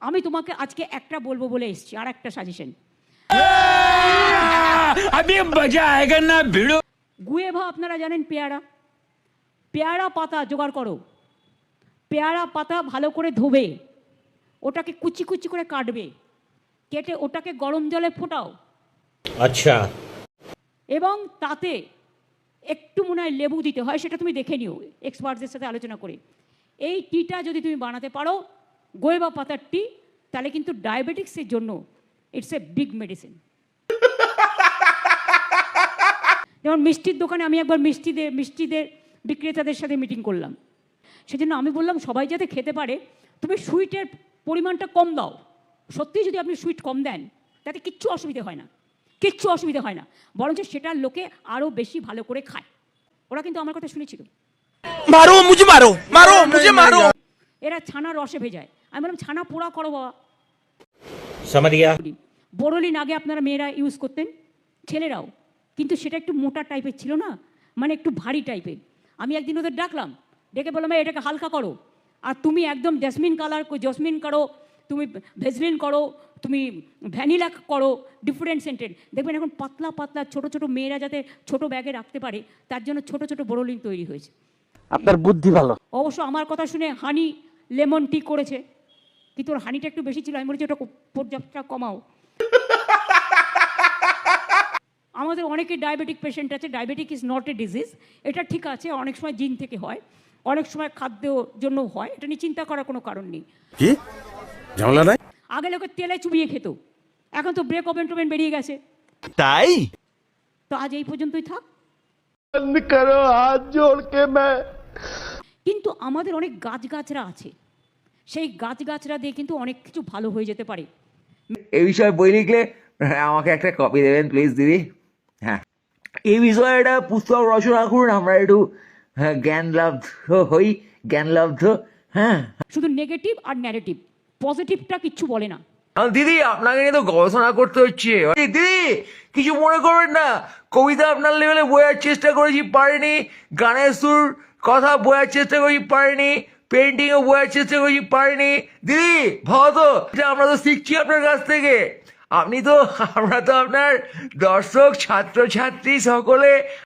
আমি তোমাকে আজকে একটা বলব বলে এসছি আর একটা সাজেশন গুয়েভা আপনারা জানেন পেয়ারা। পেয়ারা পাতা জোগাড় করো। পেয়ারা পাতা ভালো করে ধোবে। ওটাকে কুচি কুচি করে কাটবে। কেটে ওটাকে গরম জলে ফোটাও। আচ্ছা। এবং তাতে একটু মনে হয় লেবু দিতে হয় সেটা তুমি দেখে নিও এক্সপার্টদের সাথে আলোচনা করে। এই টিটা যদি তুমি বানাতে পারো গোয়েবা পাতার টি তাহলে কিন্তু ডায়াবেটিক্সের জন্য ইটস এ বিগ মেডিসিন যেমন মিষ্টির দোকানে আমি একবার মিষ্টি মিষ্টিদের মিষ্টিদের বিক্রেতাদের সাথে মিটিং করলাম। সেজন্য আমি বললাম সবাই যাতে খেতে পারে তুমি সুইটের পরিমাণটা কম দাও। সত্যিই যদি আপনি সুইট কম দেন তাতে কিচ্ছু অসুবিধে হয় না। কিচ্ছু অসুবিধে হয় না। বরঞ্চ সেটার লোকে আরও বেশি ভালো করে খায়। ওরা কিন্তু আমার কথা শুনেছিল। মারো মুজে মারো মারো মুজে মারো এরা ছানার রসে ভেজায়। আমি বললাম ছানা পোড়া করো বাবা। বড়লিন আগে আপনারা মেয়েরা ইউজ করতেন ছেলেরাও। কিন্তু সেটা একটু মোটা টাইপের ছিল না মানে একটু ভারী টাইপের আমি একদিন ওদের ডাকলাম ডেকে বললাম এটাকে হালকা করো। আর তুমি একদম জেসমিন কালার জসমিন করো তুমি ভেজলিন করো তুমি ভ্যানিলা করো ডিফারেন্ট সেন্টেড দেখবেন এখন পাতলা পাতলা ছোট ছোট মেয়েরা যাতে ছোট ব্যাগে রাখতে পারে তার জন্য ছোট ছোট বড়লিন তৈরি হয়েছে। আপনার বুদ্ধি ভালো। অবশ্য আমার কথা শুনে হানি লেমন টি করেছে। কিন্তু ওর হানিটা একটু বেশি ছিল? আমি বলেছি ওটা পর্যাপ্তটা কমাও। আমাদের অনেকে ডায়াবেটিক পেশেন্ট আছে। Diabetic is not a disease এটা ঠিক আছে অনেক সময় জিন থেকে হয়। অনেক সময় খাদ্য জন্য হয়। এটা নিয়ে চিন্তা করার কোনো কারণ নেই। কি? ঝামেলা নাই? আগে লোকে তেলে চুবিয়ে খেত। এখন তো ব্রেক ওভেন টোভেন বেরিয়ে গেছে। তাই? তো আজ এই পর্যন্তই থাক। করো কিন্তু আমাদের অনেক গাছ গাছরা আছে। সেই গাছ গাছগাছরা দিয়ে কিন্তু অনেক কিছু ভালো হয়ে যেতে পারে। এই বিষয়ে বই লিখলে আমাকে একটা কপি দেবেন প্লিজ দিদি। হ্যাঁ। এই বিষয়ে একটা পুস্তক রচনা করুন আমরা একটু হ্যাঁ, জ্ঞানলব্ধ হই জ্ঞানলব্ধ হ্যাঁ। শুধু নেগেটিভ আর ন্যারেটিভ পজিটিভটা কিচ্ছু বলে না। দিদি আপনাকে নিয়ে তো গবেষণা করতে হচ্ছে। দিদি কিছু মনে করবেন না কবিতা আপনার লেভেলে বোঝার চেষ্টা করেছি পারিনি। গানের সুর কথা বোঝার চেষ্টা করেছি পারিনি। পেন্টিংও বোঝার চেষ্টা করছি পারিনি দিদি এটা আমরা তো শিখছি আপনার কাছ থেকে। আপনি তো, আমরা তো আপনার দর্শক, ছাত্রছাত্রী সকলে।